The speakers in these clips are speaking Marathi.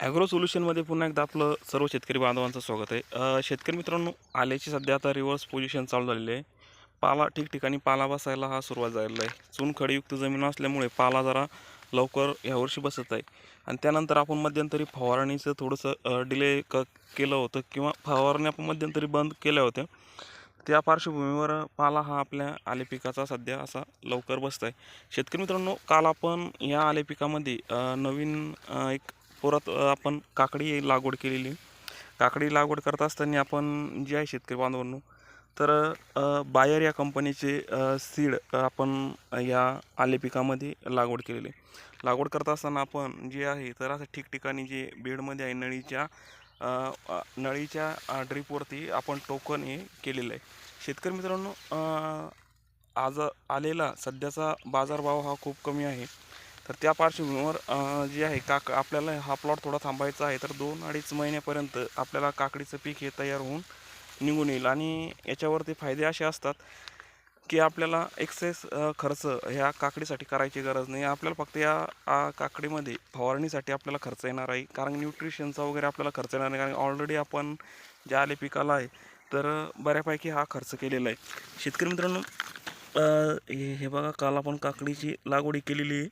ॲग्रो सोल्युशनमध्ये पुन्हा एकदा आपलं सर्व शेतकरी बांधवांचं स्वागत आहे. शेतकरी मित्रांनो आल्याची सध्या आता रिव्हर्स पोझिशन चालू झालेली आहे. पाला ठिकठिकाणी पाला बसायला हा सुरुवात झालेला आहे. चुनखडीयुक्त जमीन असल्यामुळे पाला जरा लवकर ह्यावर्षी बसत आहे. आणि त्यानंतर आपण मध्यंतरी फवारणीचं थोडंसं डिले क केलं होतं किंवा फवारणी आपण मध्यंतरी बंद केल्या होत्या. त्या पार्श्वभूमीवर पाला हा आपल्या आले पिकाचा सध्या असा लवकर बसत आहे. शेतकरी मित्रांनो काल आपण या आले पिकामध्ये नवीन एक पुरात आपण काकडी लागवड केलेली. काकडी लागवड करत असताना आपण जे आहे शेतकरी बांधवांनो तर बायर या कंपनीचे सीड आपण या आले पिकामध्ये लागवड केलेली. आहे. लागवड करत असताना आपण जे आहे तर असं ठिकठिकाणी जे बेडमध्ये आहे नळीच्या नळीच्या ड्रीपवरती आपण टोकन हे केलेलं आहे. शेतकरी मित्रांनो आज आलेला सध्याचा बाजारभाव हा खूप कमी आहे. तर त्या पार्श्वभूमीवर जे आहे काक आपल्याला हा प्लॉट थोडा थांबायचा आहे. तर दोन अडीच महिन्यापर्यंत आपल्याला काकडीचं पीक हे तयार होऊन निघून येईल. आणि याच्यावरती फायदे असे असतात की आपल्याला एक्सेस खर्च ह्या काकडीसाठी करायची गरज नाही. आपल्याला फक्त या काकडीमध्ये फवारणीसाठी आपल्याला खर्च येणार आहे. कारण न्यूट्रिशनचा वगैरे आपल्याला खर्च येणार नाही. कारण ऑलरेडी आपण ज्या आले पिकाला आहे तर बऱ्यापैकी हा खर्च केलेला आहे. शेतकरी मित्रांनो हे हे बघा काल आपण काकडीची लागवडी केलेली आहे.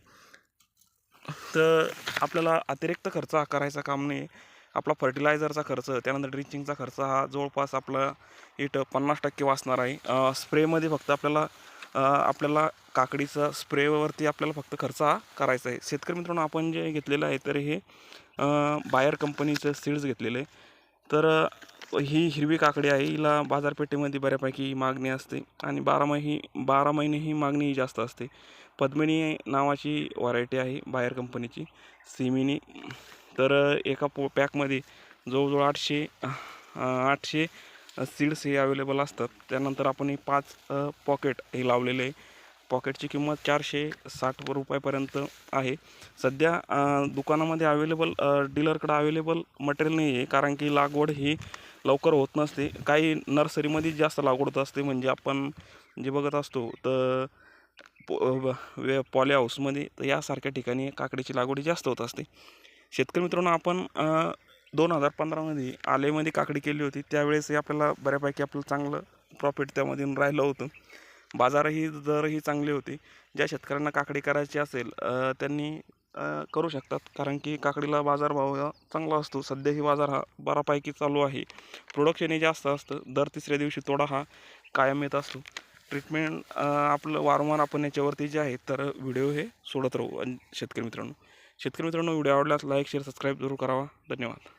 तर आपल्याला अतिरिक्त खर्च हा करायचा काम नाही. आपला फर्टिलायझरचा खर्च त्यानंतर ड्रिंचिंगचा खर्च हा जवळपास आपला इथं पन्नास टक्के वाचणार आहे. स्प्रेमध्ये फक्त आपल्याला आपल्याला काकडीचा स्प्रेवरती आपल्याला फक्त खर्च हा करायचा आहे. शेतकरी मित्रांनो आपण जे घेतलेलं आहे तर हे बायर कंपनीचं सीड्स घेतलेले. तर ही हिरवी काकडी आहे. हिला बाजारपेठेमध्ये बऱ्यापैकी मागणी असते आणि बारा महिने बारा महिने ही मागणी जास्त असते. पद्मिनी नावाची व्हरायटी आहे बाहेर कंपनीची सिमिनी. तर एका पो पॅकमध्ये जवळजवळ आठशे आठशे सीड्स हे अवेलेबल असतात. त्यानंतर आपण हे पाच पॉकेट हे लावलेले आहे. पॉकेटची किंमत चारशे साठ रुपयापर्यंत आहे. सध्या दुकानामध्ये अवेलेबल डीलरकडं अवेलेबल मटेरियल नाही आहे कारण की लागवड ही लवकर होत नसते. काही नर्सरीमध्ये जास्त लागवड होत असते म्हणजे आपण जे बघत असतो तर पो व- वे पॉली हाऊसमध्ये तर यासारख्या ठिकाणी काकडीची लागवडी जास्त होत असते. शेतकरी मित्रांनो आपण दोन हजार पंधरामध्ये आलेमध्ये काकडी केली होती. त्यावेळेसही आपल्याला बऱ्यापैकी आपलं चांगलं प्रॉफिट त्यामधून राहिलं होतं. बाजारही दरही चांगले होते. ज्या शेतकऱ्यांना काकडी करायची असेल त्यांनी करू शकतात. कारण की काकडीला बाजारभाव हा चांगला असतो. सध्या ही बाजार हा बऱ्यापैकी चालू आहे. प्रोडक्शनही जास्त असतं. दर तिसऱ्या दिवशी तोडा हा कायम येत असतो. ट्रीटमेंट आपलं वारंवार आपण याच्यावरती जे आहे तर व्हिडिओ हे सोडत राहू. शेतकरी मित्रांनो शेतकरी मित्रांनो व्हिडिओ आवडल्यास लाईक शेअर सबस्क्राईब जरूर करावा. धन्यवाद.